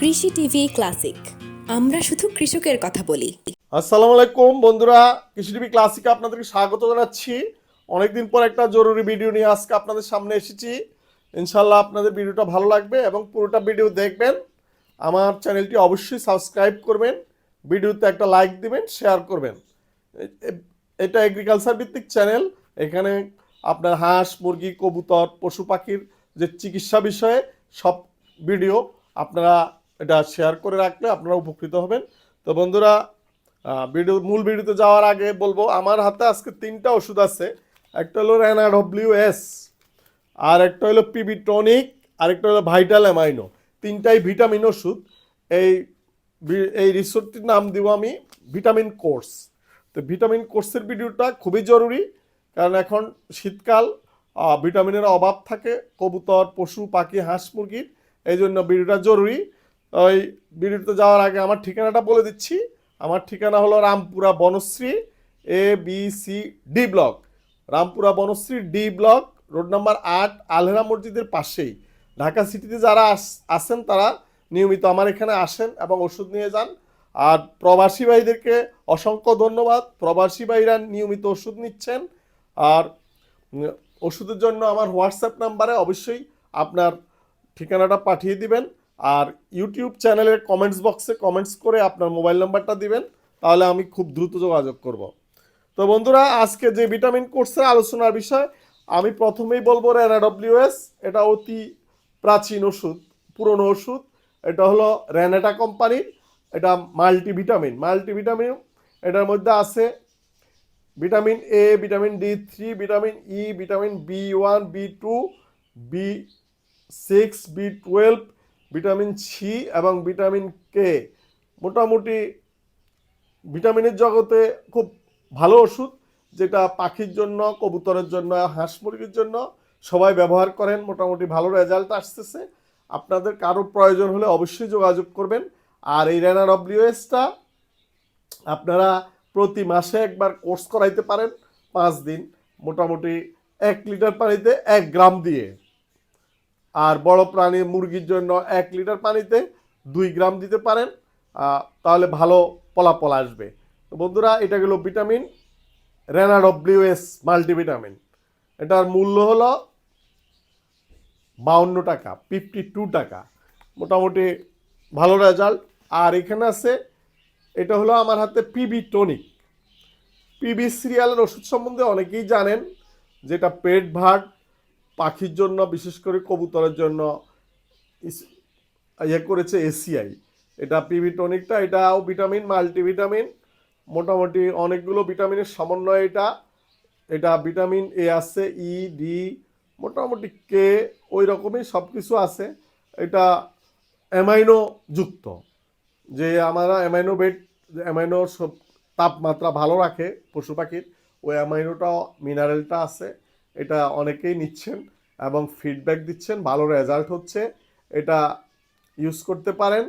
কৃষি TV classic. আমরা শুধু কৃষকের কথা বলি। আসসালামু আলাইকুম বন্ধুরা, কৃষি টিভি ক্লাসিকে আপনাদেরকে স্বাগত জানাচ্ছি। অনেকদিন পর একটা জরুরি ভিডিও নিয়ে আজকে আপনাদের সামনে এসেছি। ইনশাল্লাহ আপনাদের ভিডিওটা ভালো লাগবে এবং পুরোটা ভিডিও দেখবেন। আমার চ্যানেলটি অবশ্যই সাবস্ক্রাইব করবেন, ভিডিওতে একটা লাইক দিবেন, শেয়ার করবেন। এটা এগ্রিকালচার ভিত্তিক চ্যানেল। এখানে আপনার হাঁস, মুরগি, কবুতর, পশু পাখির যে চিকিৎসা বিষয়ে সব ভিডিও আপনারা এটা শেয়ার করে রাখলে আপনারা উপকৃত হবেন। তো বন্ধুরা ভিডিও মূল ভিডিওতে যাওয়ার আগে বলব, আমার হাতে আজকে তিনটা ওষুধ আছে। একটা হলো র্যানা ডব্লিউ এস আর একটা হলো পিবি টনিক আর একটা হলো ভাইটাল অ্যামাইনো তিনটাই ভিটামিন ওষুধ। এই এই রিসোর্টটির নাম দিব আমি ভিটামিন কোর্স তো ভিটামিন কোর্সের ভিডিওটা খুবই জরুরি, কারণ এখন শীতকাল ভিটামিনের অভাব থাকে, কবুতর, পশু, পাখি, হাঁস, মুরগির, এই জন্য ভিডিওটা জরুরি। ওই ভিডিওতে যাওয়ার আগে আমার ঠিকানাটা বলে দিচ্ছি। আমার ঠিকানা হলো Rampura Banasree, A, B, C, D block. Rampura Banasree, D block, road number আট, আলহেরা মসজিদের পাশেই। ঢাকা সিটিতে যারা আস- আসেন তারা নিয়মিত আমার এখানে আসেন এবং ওষুধ নিয়ে যান। আর প্রবাসী ভাইদেরকে অসংখ্য ধন্যবাদ। প্রবাসী ভাইরা নিয়মিত ওষুধ নিচ্ছেন। আর ওষুধের জন্য আমার হোয়াটসঅ্যাপ নাম্বারে অবশ্যই আপনার ঠিকানাটা পাঠিয়ে দিবেন। আর ইউটিউব চ্যানেলের কমেন্টস বক্সে কমেন্টস করে আপনার মোবাইল নাম্বারটা দিবেন, তাহলে আমি খুব দ্রুত যোগাযোগ করব। তো বন্ধুরা, আজকে যে ভিটামিন কোর্সের আলোচনার বিষয়, আমি প্রথমেই বলব র্যানাডব্লিউএস এটা অতি প্রাচীন ওষুধ, পুরনো ওষুধ। এটা হলো র্যানেটা কোম্পানির এটা মাল্টিভিটামিন মাল্টিভিটামিন এটার মধ্যে আছে vitamin A vitamin D three vitamin E vitamin B one B two B six B twelve vitamin C এবং ভিটামিন কে মোটামুটি ভিটামিনের জগতে খুব ভালো ওষুধ, যেটা পাখির জন্য, কবুতরের জন্য, হাঁস মুরগির জন্য সবাই ব্যবহার করেন। মোটামুটি ভালো রেজাল্ট আসতেছে। আপনাদের কারও প্রয়োজন হলে অবশ্যই যোগাযোগ করবেন। আর এই রেনা ডব্লিউএসটা আপনারা প্রতি মাসে একবার কোর্স করাইতে পারেন, পাঁচ দিন। মোটামুটি এক লিটার পানিতে এক গ্রাম দিয়ে। আর বড় প্রাণী মুরগির জন্য এক লিটার পানিতে দুই গ্রাম দিতে পারেন তাহলে ভালো ফলাফল আসবে। তো বন্ধুরা, এটা গেল ভিটামিন রেনা ডব্লিউএস মাল্টিভিটামিন। এটার মূল্য হলো বাউন্ন টাকা, ফিফটি টু টাকা। মোটামুটি ভালো রেজাল্ট। আর এখানে আছে, এটা হলো আমার হাতে পিবি টনিক। পিবি সিরিয়ালের ওষুধ সম্বন্ধে অনেকেই জানেন, যেটা পেট ভাট পাখির জন্য, বিশেষ করে কবুতরের জন্য ইয়ে করেছে এসিআই। এটা পিবি টনিকটা এটাও ভিটামিন, মাল্টিভিটামিন, মোটামুটি অনেকগুলো ভিটামিনের সমন্বয় এটা। এটা ভিটামিন এ আছে, ই, ডি, মোটামুটি কে, ওই রকমই সব কিছু আছে। এটা অ্যামাইনো যুক্ত, যে আমরা অ্যামাইনো বেড, অ্যামাইনো সব তাপমাত্রা ভালো রাখে পশু পাখির, ওই অ্যামাইনোটাও, মিনারেলটা আছে। এটা অনেকেই নিচ্ছেন এবং ফিডব্যাক দিচ্ছেন। ভালো রেজাল্ট হচ্ছে। এটা ইউজ করতে পারেন।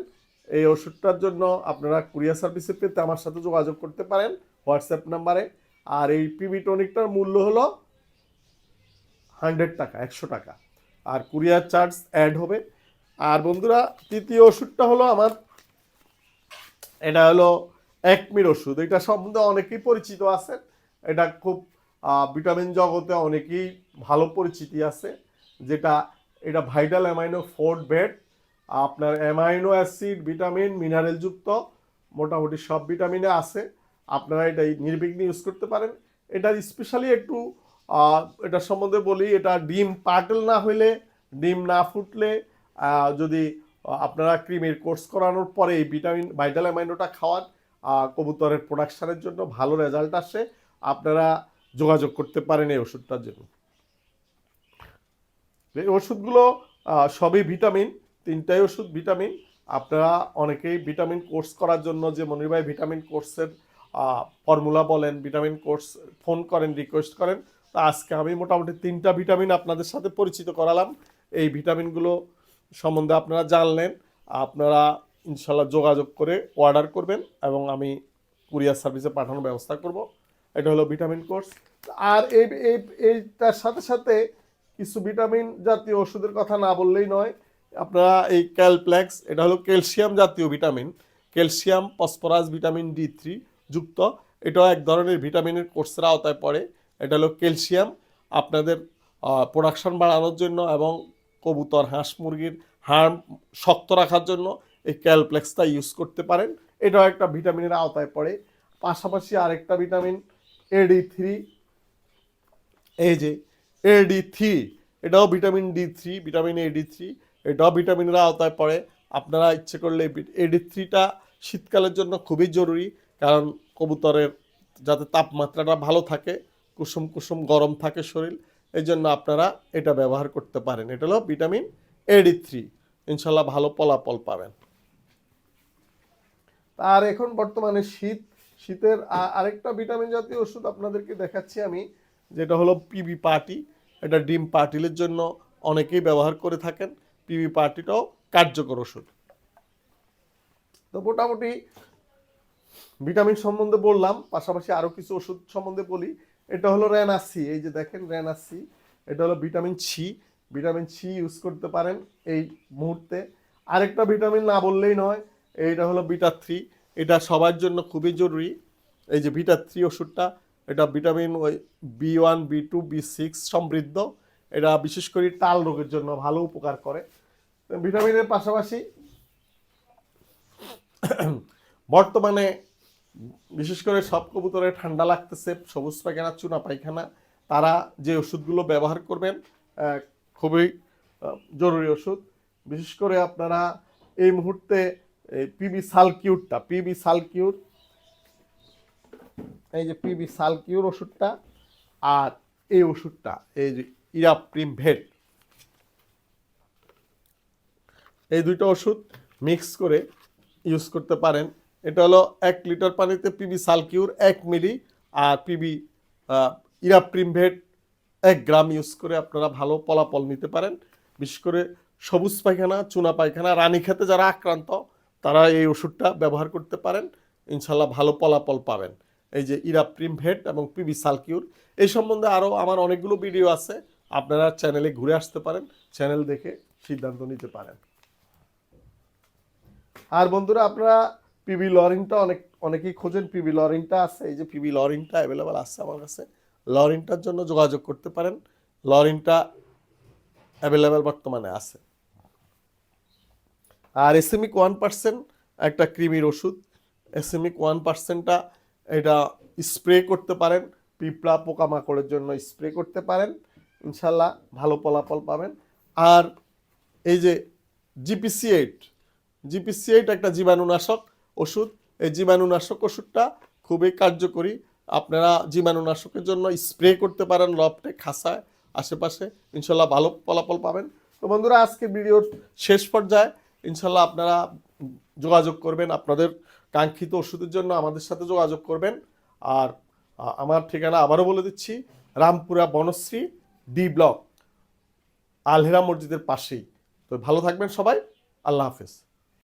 এই ওষুধটার জন্য আপনারা কুরিয়ার সার্ভিসে পেতে আমার সাথে যোগাযোগ করতে পারেন হোয়াটসঅ্যাপ নাম্বারে আর এই পিবি টনিকটার মূল্য হলো হান্ড্রেড টাকা, একশো টাকা। আর কুরিয়ার চার্জ অ্যাড হবে। আর বন্ধুরা, তৃতীয় ওষুধটা হলো আমার, এটা হলো একমির ওষুধ। এটা সম্বন্ধে অনেকেই পরিচিত আছেন। এটা খুব ভিটামিন জগতে অনেকেই ভালো পরিচিতি আছে, যেটা, এটা ভাইটাল অ্যামাইনো ফোর্ড বেড, আপনার অ্যামাইনো অ্যাসিড, ভিটামিন, মিনারেল যুক্ত, মোটামুটি সব ভিটামিনে আছে, আপনারা এটা নির্বিঘ্নে ইউজ করতে পারেন। এটা স্পেশালি একটু এটা সম্বন্ধে বলি, এটা ডিম পাটল না হইলে ডিম না ফুটলে যদি আপনারা ক্রিমের কোর্স করানোর পরে এই ভিটামিন, ভাইটাল অ্যামাইনোটা খাওয়ান কবুতরের প্রোডাকশানের জন্য ভালো রেজাল্ট আসে। আপনারা যোগাযোগ করতে পারেন এই ওষুধটার জন্য। এই ওষুধগুলো সবই ভিটামিন, তিনটাই ওষুধ ভিটামিন। আপনারা অনেকেই ভিটামিন কোর্স করার জন্য, যে মনির ভাই ভিটামিন কোর্সের ফর্মুলা বলেন, ভিটামিন কোর্স ফোন করেন, রিকোয়েস্ট করেন, তা আজকে আমি মোটামুটি তিনটা ভিটামিন আপনাদের সাথে পরিচিত করালাম। এই ভিটামিনগুলো সম্বন্ধে আপনারা জানলেন, আপনারা ইনশাল্লাহ যোগাযোগ করে অর্ডার করবেন এবং আমি কুরিয়ার সার্ভিসে পাঠানোর ব্যবস্থা করব। এটা হলো ভিটামিন কোর্স। আর এই এই এইটার সাথে সাথে কিছু ভিটামিন জাতীয় ওষুধের কথা না বললেই নয়, আপনারা এই ক্যালপ্লেক্স, এটা হলো ক্যালসিয়াম জাতীয় vitamin. Calcium, phosphorus, vitamin D three যুক্ত, এটাও এক ধরনের ভিটামিনের কোর্সের আওতায় পড়ে। এটা হলো ক্যালসিয়াম, আপনাদের প্রোডাকশন বাড়ানোর জন্য এবং কবুতর, হাঁস, মুরগির হাড় শক্ত রাখার জন্য এই ক্যালপ্লেক্সটা ইউজ করতে পারেন। এটাও একটা ভিটামিনের আওতায় পড়ে। পাশাপাশি আরেকটা ভিটামিন এডি থ্রি এই যে এডি থ্রি এটাও vitamin D three vitamin AD three এটাও ভিটামিনের আওতায় পড়ে। আপনারা ইচ্ছে করলে এডি থ্রিটা শীতকালের জন্য খুবই জরুরি, কারণ কবুতরের যাতে তাপমাত্রাটা ভালো থাকে, কুসুম কুসুম গরম থাকে শরীর, এই জন্য আপনারা এটা ব্যবহার করতে পারেন। এটা হলো ভিটামিন এডি থ্রি ইনশাল্লাহ ভালো ফলাফল পাবেন। আর এখন বর্তমানে শীত শীতের আরেকটা ভিটামিন জাতীয় ওষুধ আপনাদেরকে দেখাচ্ছি আমি, যেটা হলো পিবি পার্টি এটা ডিম পার্টিলের জন্য অনেকেই ব্যবহার করে থাকেন। পিবি পার্টিটাও কার্যকর ওষুধ। তো মোটামুটি ভিটামিন সম্বন্ধে বললাম, পাশাপাশি আরও কিছু ওষুধ সম্বন্ধে বলি। এটা হলো রেনাসি এই যে দেখেন রেনাসি এটা হলো vitamin C vitamin C use করতে পারেন এই মুহূর্তে। আরেকটা ভিটামিন না বললেই নয়, এইটা হলো বিটা থ্রি এটা সবার জন্য খুবই জরুরি। এই যে ভিটা থ্রি ওষুধটা, এটা ভিটামিন ওই B one, B two, B six সমৃদ্ধ। এটা বিশেষ করে টাল রোগের জন্য ভালো উপকার করে। ভিটামিনের পাশাপাশি বর্তমানে বিশেষ করে সব কবুতরে ঠান্ডা লাগতেছে, সবুজ পায়খানা, চুনা পায়খানা, তারা যে ওষুধগুলো ব্যবহার করবেন খুবই জরুরি ওষুধ। বিশেষ করে আপনারা এই মুহূর্তে পিবি সালকিউরটা পিবি সালকিউর, এই যে পিবি সালকিউর ওষুধটা আর এই ওষুধটা, এই যে ইরাপ্রিম ভেট। এই দুইটা ওষুধ মিক্স করে ইউজ করতে পারেন। এটা হলো এক লিটার পানিতে পিবি সালকিউর এক মিলি আর পিবি ইরাপ্রিমভেট এক গ্রাম ইউজ করে আপনারা ভালো ফলাফল নিতে পারেন। বিশেষ করে সবুজ পায়খানা, চুনা পায়খানা রানীক্ষেতে যারা আক্রান্ত তারা এই ওষুধটা ব্যবহার করতে পারেন, ইনশাল্লাহ ভালো ফলাফল পাবেন। এই যে ইরাপ্রিমভেট এবং পিবি সালকিউর, এই সম্বন্ধে আরও আমার অনেকগুলো ভিডিও আছে, আপনারা চ্যানেলে ঘুরে আসতে পারেন, চ্যানেল দেখে সিদ্ধান্ত নিতে পারেন। আর বন্ধুরা, আপনারা পিবি লরিংটা অনেক, অনেকেই খোঁজেন, পিবি লরিংটা আছে, এই যে পিবি লরিংটা অ্যাভেলেবেল আছে আমার কাছে। লরিংটার জন্য যোগাযোগ করতে পারেন লরিংটা অ্যাভেলেবেল বর্তমানে আছে। আর এসএমিক ওয়ান পার্সেন্ট একটা ক্রিমির ওষুধ। এসএমিক ওয়ান পার্সেন্টটা এটা স্প্রে করতে পারেন, পিঁপড়া পোকামাকড়ের জন্য স্প্রে করতে পারেন ইনশাল্লাহ ভালো ফলাফল পাবেন। আর এই যে জিপিসি এইট জিপিসি এইট একটা জীবাণুনাশক ওষুধ। এই জীবাণুনাশক ওষুধটা খুবই কার্যকরী। আপনারা জীবাণুনাশকের জন্য স্প্রে করতে পারেন লফটে খাসায় আশেপাশে। ইনশাল্লাহ ভালো ফলাফল পাবেন। তো বন্ধুরা আজকে ভিডিওর শেষ পর্যায়ে ইনশাল্লাহ আপনারা যোগাযোগ করবেন আপনাদের কাঙ্ক্ষিত ওষুধের জন্য আমাদের সাথে যোগাযোগ করবেন। আর আমার ঠিকানা আবারও বলে দিচ্ছি, রামপুরা বনশ্রী ডি ব্লক আলহেরা মসজিদের পাশেই। তো ভালো থাকবেন সবাই, আল্লাহ হাফেজ।